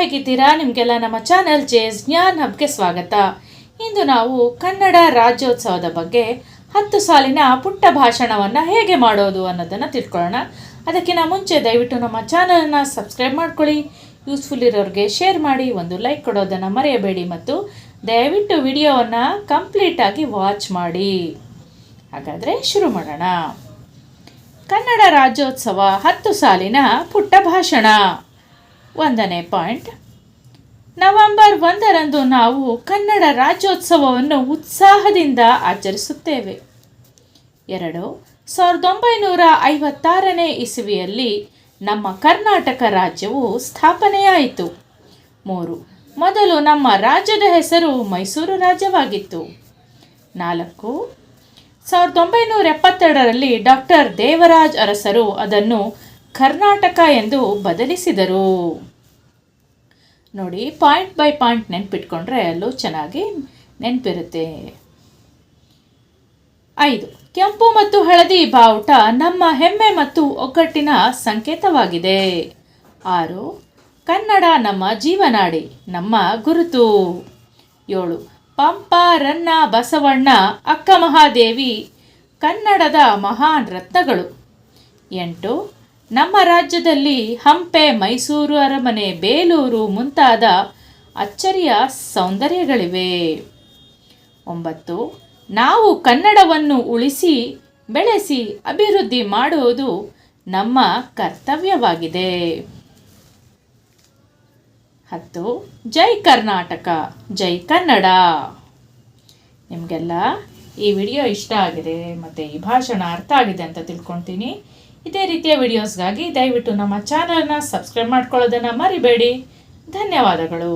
ಹೇಗಿದ್ದೀರಾ? ನಿಮಗೆಲ್ಲ ನಮ್ಮ ಚಾನೆಲ್ ಜೇಸ್ ಜ್ಞಾನ್ ಹಬ್ಗೆ ಸ್ವಾಗತ. ಇಂದು ನಾವು ಕನ್ನಡ ರಾಜ್ಯೋತ್ಸವದ ಬಗ್ಗೆ ಹತ್ತು ಸಾಲಿನ ಪುಟ್ಟ ಭಾಷಣವನ್ನು ಹೇಗೆ ಮಾಡೋದು ಅನ್ನೋದನ್ನು ತಿಳ್ಕೊಳ್ಳೋಣ. ಅದಕ್ಕಿಂತ ಮುಂಚೆ ದಯವಿಟ್ಟು ನಮ್ಮ ಚಾನಲನ್ನು ಸಬ್ಸ್ಕ್ರೈಬ್ ಮಾಡ್ಕೊಳ್ಳಿ. ಯೂಸ್ಫುಲ್ ಇರೋರಿಗೆ ಶೇರ್ ಮಾಡಿ, ಒಂದು ಲೈಕ್ ಕೊಡೋದನ್ನು ಮರೆಯಬೇಡಿ ಮತ್ತು ದಯವಿಟ್ಟು ವಿಡಿಯೋವನ್ನು ಕಂಪ್ಲೀಟಾಗಿ ವಾಚ್ ಮಾಡಿ. ಹಾಗಾದರೆ ಶುರು ಮಾಡೋಣ. ಕನ್ನಡ ರಾಜ್ಯೋತ್ಸವ ಹತ್ತು ಸಾಲಿನ ಪುಟ್ಟ ಭಾಷಣ. ಒಂದನೇ ಪಾಯಿಂಟ್. ನವೆಂಬರ್ ಒಂದರಂದು ನಾವು ಕನ್ನಡ ರಾಜ್ಯೋತ್ಸವವನ್ನು ಉತ್ಸಾಹದಿಂದ ಆಚರಿಸುತ್ತೇವೆ. ಎರಡು, ಸಾವಿರದ ಒಂಬೈನೂರ ಐವತ್ತಾರನೇ ಇಸವಿಯಲ್ಲಿ ನಮ್ಮ ಕರ್ನಾಟಕ ರಾಜ್ಯವು ಸ್ಥಾಪನೆಯಾಯಿತು. ಮೂರು, ಮೊದಲು ನಮ್ಮ ರಾಜ್ಯದ ಹೆಸರು ಮೈಸೂರು ರಾಜ್ಯವಾಗಿತ್ತು. ನಾಲ್ಕು, ಸಾವಿರದ ಒಂಬೈನೂರ ಎಪ್ಪತ್ತೆರಡರಲ್ಲಿ ಡಾಕ್ಟರ್ ದೇವರಾಜ್ ಅರಸರು ಅದನ್ನು ಕರ್ನಾಟಕ ಎಂದು ಬದಲಿಸಿದರು. ನೋಡಿ ಪಾಯಿಂಟ್ ಬೈ ಪಾಯಿಂಟ್ ನೆನ್ಪಿಟ್ಕೊಂಡ್ರೆ ಅಲ್ಲೂ ಚೆನ್ನಾಗಿ ನೆನಪಿರುತ್ತೆ. ಐದು, ಕೆಂಪು ಮತ್ತು ಹಳದಿ ಬಾವುಟ ನಮ್ಮ ಹೆಮ್ಮೆ ಮತ್ತು ಒಗ್ಗಟ್ಟಿನ ಸಂಕೇತವಾಗಿದೆ. ಆರು, ಕನ್ನಡ ನಮ್ಮ ಜೀವನಾಡಿ, ನಮ್ಮ ಗುರುತು. ಏಳು, ಪಂಪ, ರನ್ನ, ಬಸವಣ್ಣ, ಅಕ್ಕ ಮಹಾದೇವಿ, ಕನ್ನಡದ ಮಹಾನ್ ರತ್ನಗಳು. ಎಂಟು ನಮ್ಮ ರಾಜ್ಯದಲ್ಲಿ ಹಂಪೆ, ಮೈಸೂರು ಅರಮನೆ, ಬೇಲೂರು ಮುಂತಾದ ಅಚ್ಚರಿಯ ಸೌಂದರ್ಯಗಳಿವೆ. ಒಂಬತ್ತು, ನಾವು ಕನ್ನಡವನ್ನು ಉಳಿಸಿ, ಬೆಳೆಸಿ, ಅಭಿವೃದ್ಧಿ ಮಾಡುವುದು ನಮ್ಮ ಕರ್ತವ್ಯವಾಗಿದೆ. ಹತ್ತು, ಜೈ ಕರ್ನಾಟಕ, ಜೈ ಕನ್ನಡ. ನಿಮಗೆಲ್ಲ ಈ ವಿಡಿಯೋ ಇಷ್ಟ ಆಗಿದೆ, ಮತ್ತು ಈ ಭಾಷಣ ಅರ್ಥ ಆಗಿದೆ ಅಂತ ತಿಳ್ಕೊತೀನಿ ಇದೇ ರೀತಿಯ ವಿಡಿಯೋಸ್ಗಾಗಿ ದಯವಿಟ್ಟು ನಮ್ಮ ಚಾನಲ್ನ ಸಬ್ಸ್ಕ್ರೈಬ್ ಮಾಡ್ಕೊಳ್ಳೋದನ್ನು ಮರಿಬೇಡಿ. ಧನ್ಯವಾದಗಳು.